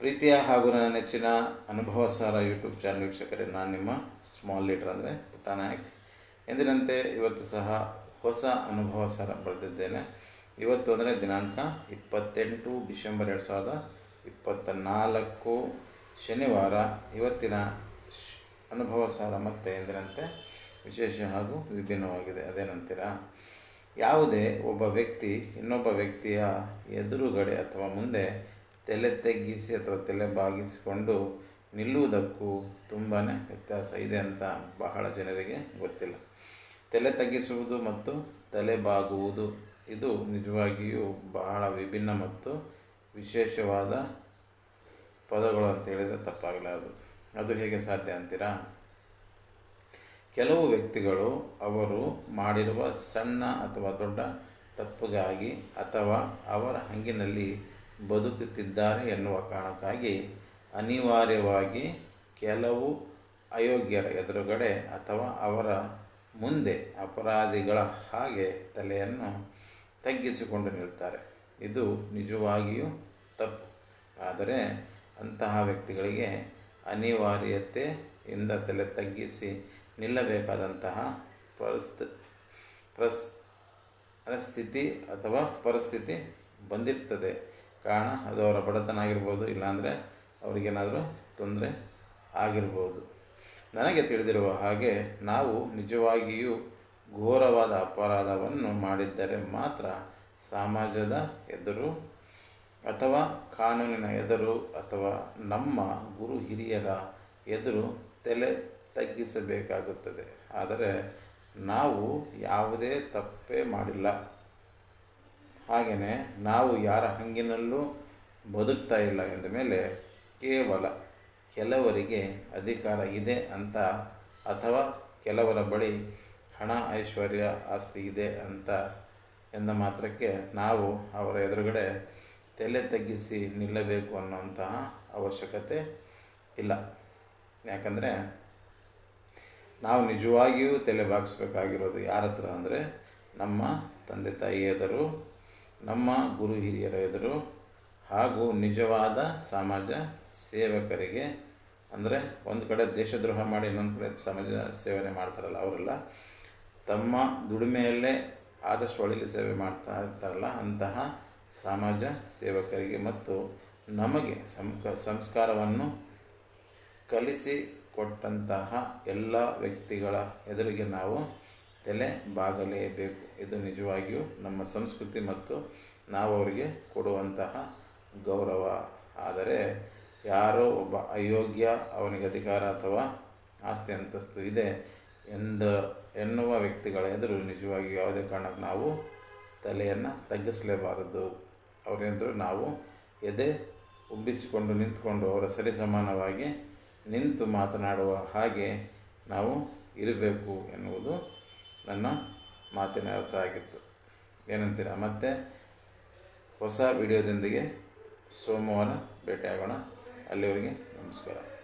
ಪ್ರೀತಿಯ ಹಾಗೂ ನನ್ನ ನೆಚ್ಚಿನ ಅನುಭವ ಸಾರ ಯೂಟ್ಯೂಬ್ ಚಾನಲ್ ವೀಕ್ಷಕರೇ, ನಾನು ನಿಮ್ಮ ಸ್ಮಾಲ್ ಲೀಡರ್ ಅಂದರೆ ಪುಟ್ಟ ನಾಯಕ್. ಎಂದಿನಂತೆ ಇವತ್ತು ಸಹ ಹೊಸ ಅನುಭವ ಸಾರ ಬರೆದಿದ್ದೇನೆ. ಇವತ್ತು ಅಂದರೆ ದಿನಾಂಕ ಇಪ್ಪತ್ತೆಂಟು ಡಿಸೆಂಬರ್ ಎರಡು ಸಾವಿರದ ಇಪ್ಪತ್ತ ನಾಲ್ಕು ಶನಿವಾರ. ಇವತ್ತಿನ ಅನುಭವ ಸಾರ ಮತ್ತೆ ಎಂದಿನಂತೆ ವಿಶೇಷ ಹಾಗೂ ವಿಭಿನ್ನವಾಗಿದೆ. ಅದೇನಂತೀರಾ? ಯಾವುದೇ ಒಬ್ಬ ವ್ಯಕ್ತಿ ಇನ್ನೊಬ್ಬ ವ್ಯಕ್ತಿಯ ಎದುರುಗಡೆ ಅಥವಾ ಮುಂದೆ ತಲೆ ತಗ್ಗಿಸಿ ಅಥವಾ ತಲೆ ಬಾಗಿಸಿಕೊಂಡು ನಿಲ್ಲುವುದಕ್ಕೂ ತುಂಬಾ ವ್ಯತ್ಯಾಸ ಇದೆ ಅಂತ ಬಹಳ ಜನರಿಗೆ ಗೊತ್ತಿಲ್ಲ. ತಲೆ ತಗ್ಗಿಸುವುದು ಮತ್ತು ತಲೆ ಬಾಗುವುದು ಇದು ನಿಜವಾಗಿಯೂ ಬಹಳ ವಿಭಿನ್ನ ಮತ್ತು ವಿಶೇಷವಾದ ಪದಗಳು ಅಂತ ಹೇಳಿದರೆ ತಪ್ಪಾಗಲಾರದು ಅದು ಹೇಗೆ ಸಾಧ್ಯ ಅಂತೀರಾ? ಕೆಲವು ವ್ಯಕ್ತಿಗಳು ಅವರು ಮಾಡಿರುವ ಸಣ್ಣ ಅಥವಾ ದೊಡ್ಡ ತಪ್ಪಿಗಾಗಿ ಅಥವಾ ಅವರ ಹಂಗಿನಲ್ಲಿ ಬದುಕುತ್ತಿದ್ದಾರೆ ಎನ್ನುವ ಕಾರಣಕ್ಕಾಗಿ ಅನಿವಾರ್ಯವಾಗಿ ಕೆಲವು ಅಯೋಗ್ಯರ ಎದುರುಗಡೆ ಅಥವಾ ಅವರ ಮುಂದೆ ಅಪರಾಧಿಗಳ ಹಾಗೆ ತಲೆಯನ್ನು ತಗ್ಗಿಸಿಕೊಂಡು ನಿಲ್ತಾರೆ. ಇದು ನಿಜವಾಗಿಯೂ ತಪ್ಪು. ಆದರೆ ಅಂತಹ ವ್ಯಕ್ತಿಗಳಿಗೆ ಅನಿವಾರ್ಯತೆ ಇಂದ ತಲೆ ತಗ್ಗಿಸಿ ನಿಲ್ಲಬೇಕಾದಂತಹ ಪರಿಸ್ಥಿ, ಪ್ರಸ್, ಪರಿಸ್ಥಿತಿ ಅಥವಾ ಪರಿಸ್ಥಿತಿ ಬಂದಿರ್ತದೆ. ಕಾರಣ ಅದು ಅವರ ಬಡತನ ಆಗಿರ್ಬೋದು ಇಲ್ಲಾಂದರೆ ಅವರಿಗೇನಾದರೂ ತೊಂದರೆ ಆಗಿರ್ಬೋದು. ನನಗೆ ತಿಳಿದಿರುವ ಹಾಗೆ ನಾವು ನಿಜವಾಗಿಯೂ ಘೋರವಾದ ಅಪರಾಧವನ್ನು ಮಾಡಿದ್ದರೆ ಮಾತ್ರ ಸಮಾಜದ ಎದುರು ಅಥವಾ ಕಾನೂನಿನ ಎದುರು ಅಥವಾ ನಮ್ಮ ಗುರು ಹಿರಿಯರ ಎದುರು ತಲೆ ತಗ್ಗಿಸಬೇಕಾಗುತ್ತದೆ. ಆದರೆ ನಾವು ಯಾವುದೇ ತಪ್ಪೇ ಮಾಡಿಲ್ಲ. ಹಾಗೆಯೇ ನಾವು ಯಾರ ಹಂಗಿನಲ್ಲೂ ಬದುಕ್ತಾ ಇಲ್ಲ ಎಂದ ಮೇಲೆ ಕೇವಲ ಕೆಲವರಿಗೆ ಅಧಿಕಾರ ಇದೆ ಅಂತ ಅಥವಾ ಕೆಲವರ ಬಳಿ ಹಣ ಐಶ್ವರ್ಯ ಆಸ್ತಿ ಇದೆ ಅಂತ ಎಂದ ಮಾತ್ರಕ್ಕೆ ನಾವು ಅವರ ಎದುರುಗಡೆ ತಲೆ ತಗ್ಗಿಸಿ ನಿಲ್ಲಬೇಕು ಅನ್ನುವಂತಹ ಅವಶ್ಯಕತೆ ಇಲ್ಲ. ಯಾಕಂದರೆ ನಾವು ನಿಜವಾಗಿಯೂ ತಲೆ ಬಾಗಿಸ್ಬೇಕಾಗಿರೋದು ಯಾರ ಹತ್ರ ಅಂದರೆ ನಮ್ಮ ತಂದೆ ತಾಯಿ ಎದುರು ನಮ್ಮ ಗುರು ಹಿರಿಯರ ಎದುರು ಹಾಗೂ ನಿಜವಾದ ಸಮಾಜ ಸೇವಕರಿಗೆ, ಅಂದರೆ ಒಂದು ಕಡೆ ದೇಶದ್ರೋಹ ಮಾಡಿ ಇನ್ನೊಂದು ಕಡೆ ಸಮಾಜ ಸೇವನೆ ಮಾಡ್ತಾರಲ್ಲ ಅವರೆಲ್ಲ, ತಮ್ಮ ದುಡಿಮೆಯಲ್ಲೇ ಆದಷ್ಟು ಒಳ್ಳೆಯ ಸೇವೆ ಮಾಡ್ತಾ ಇರ್ತಾರಲ್ಲ ಅಂತಹ ಸಮಾಜ ಸೇವಕರಿಗೆ ಮತ್ತು ನಮಗೆ ಸಂಕ ಸಂಸ್ಕಾರವನ್ನು ಕಲಿಸಿ ಕೊಟ್ಟಂತಹ ಎಲ್ಲ ವ್ಯಕ್ತಿಗಳ ಎದುರಿಗೆ ನಾವು ತಲೆ ಬಾಗಲೇಬೇಕು ಇದು ನಿಜವಾಗಿಯೂ ನಮ್ಮ ಸಂಸ್ಕೃತಿ ಮತ್ತು ನಾವು ಅವರಿಗೆ ಕೊಡುವಂತಹ ಗೌರವ. ಆದರೆ ಯಾರೋ ಒಬ್ಬ ಅಯೋಗ್ಯ, ಅವನಿಗೆ ಅಧಿಕಾರ ಅಥವಾ ಆಸ್ತಿ ಅಂತಸ್ತು ಇದೆ ಎಂದ, ಎನ್ನುವ ವ್ಯಕ್ತಿಗಳ ಎದುರು ನಿಜವಾಗಿ ಯಾವುದೇ ಕಾರಣಕ್ಕೆ ನಾವು ತಲೆಯನ್ನು ತಗ್ಗಿಸಲೇಬಾರದು. ಅವರೆಂದರು ನಾವು ಎದೆ ಉಬ್ಬಿಸಿಕೊಂಡು ನಿಂತ್ಕೊಂಡು ಅವರ ಸರಿಸಮಾನವಾಗಿ ನಿಂತು ಮಾತನಾಡುವ ಹಾಗೆ ನಾವು ಇರಬೇಕು ಎನ್ನುವುದು ನನ್ನ ಮಾತಿನ ಅರ್ಥ ಆಗಿತ್ತು. ಏನಂತೀರ? ಮತ್ತೆ ಹೊಸ ವಿಡಿಯೋದೊಂದಿಗೆ ಸೋಮವಾರ ಭೇಟಿಯಾಗೋಣ. ಅಲ್ಲಿವರೆಗೆ ನಮಸ್ಕಾರ.